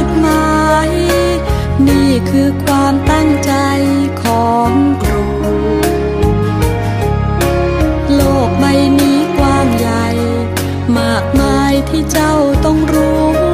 ด คือความตั้งใจของครู โลกใบนี้กว้างใหญ่ มากมายที่เจ้าต้องรู้